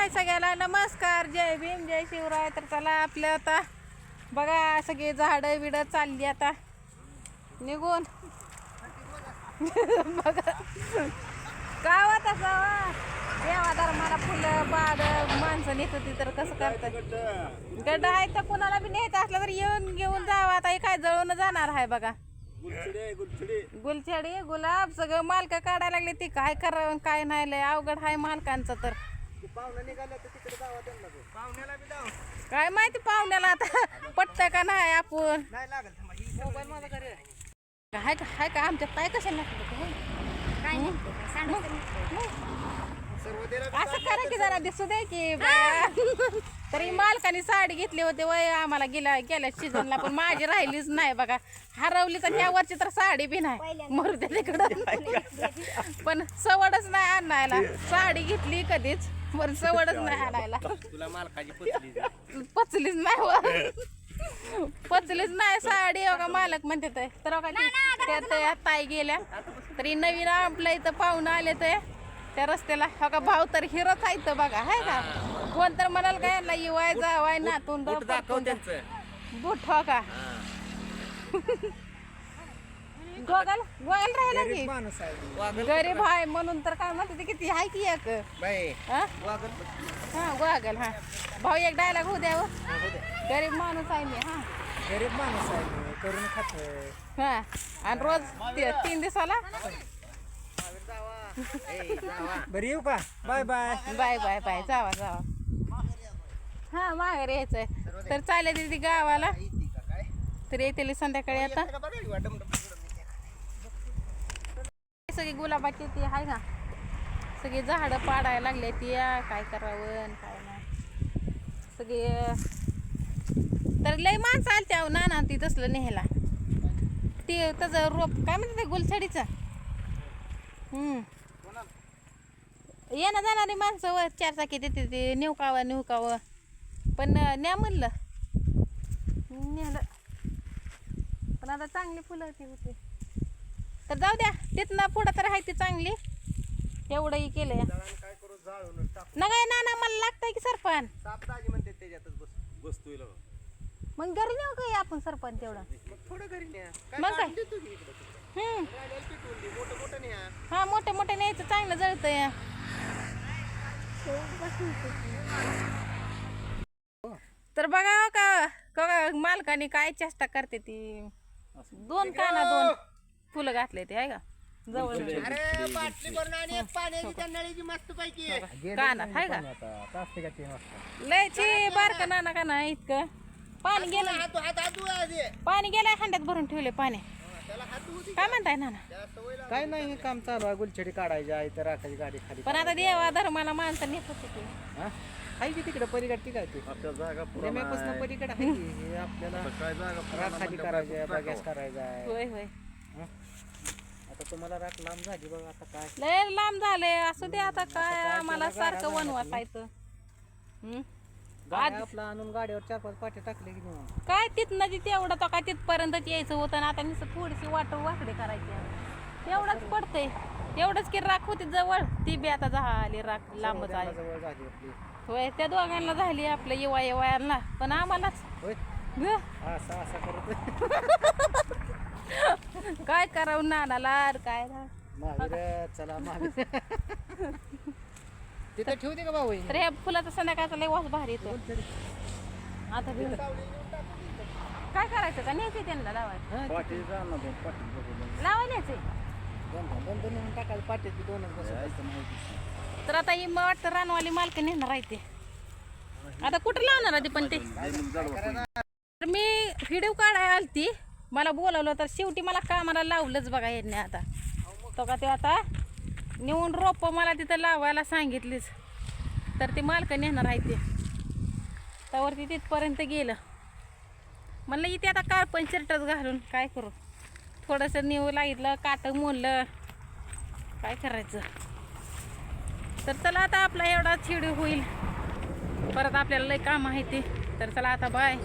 हाय सगळ्याला. नमस्कार. जय भीम जय शिवराय. तर चला आपलं आता बघा सगळे झाडं बिडं चालली आता. निघून. बघा. गावात असावा. देवा धर्माला फुलं बाड माणसं नेत होती तर कसं करतात. गड्ड आहे तर कुणाला बी नेत असलं तर येऊन घेऊन जावं. आता हे काय जळून जाणार आहे बघा. गुलछडी गुलाब सगळं मालक काढायला लागले. ती काय करावं काय नाही लय अवघड आहे मालकांचं तर. काय माहिती पाहुण्याला आता? पटत का नाही आपण? हाय का हाय का? आमच्या पाय कशा असं करा की जरा दिसू दे की बाया. तरी मालकाने साडी घेतली होती वय आम्हाला गेल्या गेल्या सीझनला पण माझी राहिलीच नाही बघा. हरवली तर ह्या वरची तर साडी बी नाही. मरू दे तिकडं. पण सवडच नाही आणायला. साडी घेतली कधीच. पण सवडच नाही आणायला. तुला मालकाची पचली पचलीच नाही वर. पचलीच नाही साडी बघा मालक म्हणते ते. तर त्या ताई गेल्या. तरी नवीन आपल्या इथं पाहुणं आले ते. त्या रस्त्याला. बघा भाव तर हिरोच आहे इथं बघा हाय का? कोण तर म्हणाल काय यांना युवाय जावाय नातून बुट दाखव त्यांचं. बुट हो का? गोगल गोगल राहिला की. गरीब आहे. म्हणून तर काय म्हणते ते किती आहे की एक. बाई हा? वागल हा गोगल हा. भाऊ एक डायलॉग होऊ द्या हो. गरीब माणूस आहे मी हा. गरीब माणूस आहे मी, करून खातोय. हा. आणि रोज ती- तीन दिवसाला? बरं येऊ का? Bye bye. Bye bye bye. जावा जावा. हा माघारी यायचंय. तर चालेल दिदी गावाला. तर येतील संध्याकाळी आता. सगळी गुलाबाची ती आहे का सगळी झाडं पाडायला लागले ती काय करावं काय नाही. सगळे तर लय माणसं आलते अहो नाना ती तसलं नेहला ती त्याचं रोप काय म्हणते ते गुलछडीचं? हम्म. येणं जाणारी माणसं वर चार चाकी देते ते नेवकावं नेवकावं पण न्या म्हणलं. नेलं पण आता चांगली फुलं ती होती. तर जाऊ द्या तिथनं पुढं तर आहे ती चांगली. एवढंही केलंय. काय करू जाळून टाक ना ना मला लागतंय की सरपण. साप दाजी म्हणते त्याच्यातच बस बसतोय लगा. मग घरी नेऊ का आपण सरपण तेवढं? मग थोडं घरी न्या काय? मग काय? काढून देतो की इकडं हम्म. गाड्याला पेटवून दे, मोठं मोठं न्या हा मोठे मोठे न्यायचं चांगलं जळतंय. तर बघा हो का का मालकाने काय चेष्टा करते ती. दोन काना दोन. फुलं घातले ते आहे का? जवळ. अरे बाटली भरून आणि एक पाण्याची त्या नळीची मस्त पैकी. काना आहे का? तासते का ते मस्त. लयची बारका नाना का नाही इतकं. पाणी गेलं. हात हात हात आधी. पाणी गेलं हांड्यात भरून ठेवले पाणी. त्याला हात होती काय म्हणताय नाना? त्या सवय लागली. काय नाही हे काम चालू आहे गुलछडी काढायची आहे तर राखायची गाडी खाली पण आता देवा धर्माला माणसं नेत होते ते हा? आहे की तिकडे पलीकडे ती काय ती? पलीकडे आहे की हे आपल्याला राख खाली करायची आहे बगॅस करायचा आहे. होय होय. आता तुम्हाला राख लांब झाली बघ आता काय? लय लांब झाले असू दे आता काय आम्हाला सारखं वन वाचायचं. हम्म? गाड्या आपला आणून गाडीवर चार पाच पाट्या टाकले की. काय तिथनं जी तेवढं तो काय तिथपर्यंत यायचं होतं आणि आता नुसतं थोडीशी वाट वाकडे करायची तेवढंच पडतंय. एवढंच की राख होती जवळ ती बी आता झाली राख जवळ झाली आपली. होय त्या दोघांना झाली आपलं येवा येवायांना पण आम्हालाच. होय. असं असं करत. काय करावं नानाला काय ना. महावीर चला महावीर तिथं ठेवू दे का भाऊ तर ह्या फुलाचा संध्याकाळचा लय वास भारी येतो. आता बी- काय करायचं का? न्यायचं त्यांना लावायचं लावायचे दोन दोन दोन टाकायला पाट्याची दोनच बस तर आता ही मला वाटतं रानवाली मालक नेणार आहे ते. आता कुठं लावणार ते पण ते? तर मी व्हिडिओ काढायला आलती. मला बोलवलं तर शेवटी मला कामाला लावलंच बघा यांनी आता. तो का ते आता नेऊन रोप मला तिथं लावायला सांगितलीच. तर ते मालकं नेणार आहे ते. त्यावरती तिथपर्यंत गेलं. म्हणलं इथे आता कार घालून काय करू? थोडंसं नेऊ लागितलं काटं मोडलं. काय करायचं? तर चला आता आपला एवढा चिडी होईल. परत आपल्याला लय काम आहे ते. तर चला आता बाय.